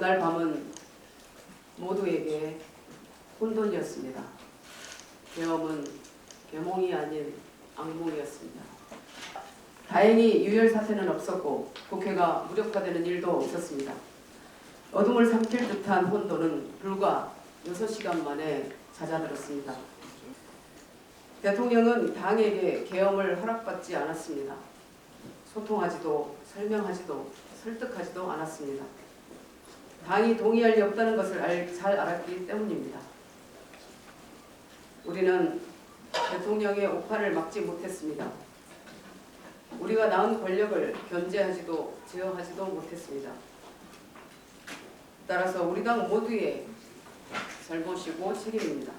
그날 밤은 모두에게 혼돈이었습니다. 계엄은 계몽이 아닌 악몽이었습니다. 다행히 유혈 사태는 없었고 국회가 무력화되는 일도 없었습니다. 어둠을 삼킬 듯한 혼돈은 불과 6시간 만에 잦아들었습니다. 대통령은 당에게 계엄을 허락받지 않았습니다. 소통하지도 설명하지도 설득하지도 않았습니다. 당이 동의할 리 없다는 것을 알- 잘 알았기 때문입니다. 우리는 대통령의 오판을 막지 못했습니다. 우리가 낳은 권력을 견제하지도 제어하지도 못했습니다. 따라서 우리 당 모두의 잘못이고 책임입니다.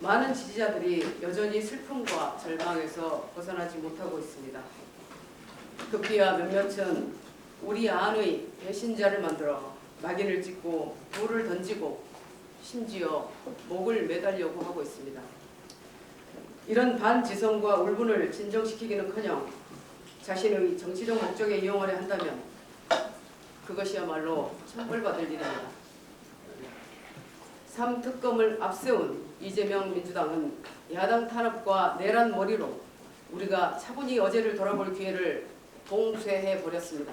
많은 지지자들이 여전히 슬픔과 절망에서 벗어나지 못하고 있습니다. 급기야 몇몇은 우리 안의 배신자를 만들어 낙인을 찍고 돌을 던지고 심지어 목을 매달려고 하고 있습니다. 이런 반지성과 울분을 진정시키기는커녕 자신의 정치적 목적에 이용하려 한다면 그것이야말로 천벌받을 일입니다. 3특검을 앞세운 이재명 민주당은 야당 탄압과 내란 머리로 우리가 차분히 어제를 돌아볼 기회를 봉쇄해 버렸습니다.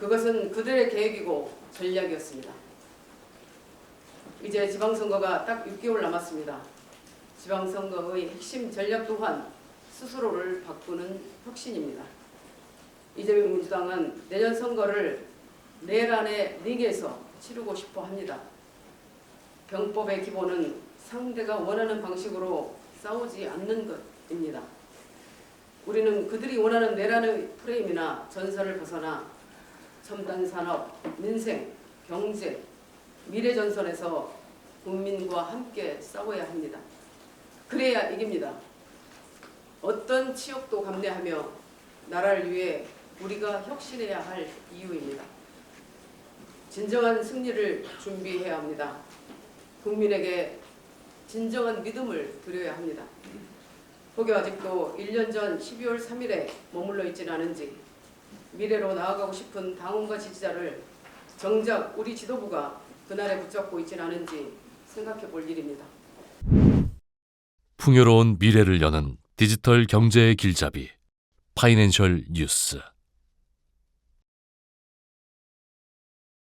그것은 그들의 계획이고 전략이었습니다. 이제 지방선거가 딱 6개월 남았습니다. 지방선거의 핵심 전략 또한 스스로를 바꾸는 혁신입니다. 이재명 민주당은 내년 선거를 내란의 링에서 치르고 싶어 합니다. 병법의 기본은 상대가 원하는 방식으로 싸우지 않는 것입니다. 우리는 그들이 원하는 내란의 프레임이나 전선을 벗어나 첨단 산업, 민생, 경제, 미래 전선에서 국민과 함께 싸워야 합니다. 그래야 이깁니다. 어떤 치욕도 감내하며 나라를 위해 우리가 혁신해야 할 이유입니다. 진정한 승리를 준비해야 합니다. 국민에게 진정한 믿음을 드려야 합니다. 혹여 아직도 1년 전 12월 3일에 머물러 있지는 않은지 미래로 나아가고 싶은 당원과 지지자를 정작 우리 지도부가 그날에 붙잡고 있지는 않은지 생각해 볼 일입니다. 풍요로운 미래를 여는 디지털 경제의 길잡이 파이낸셜 뉴스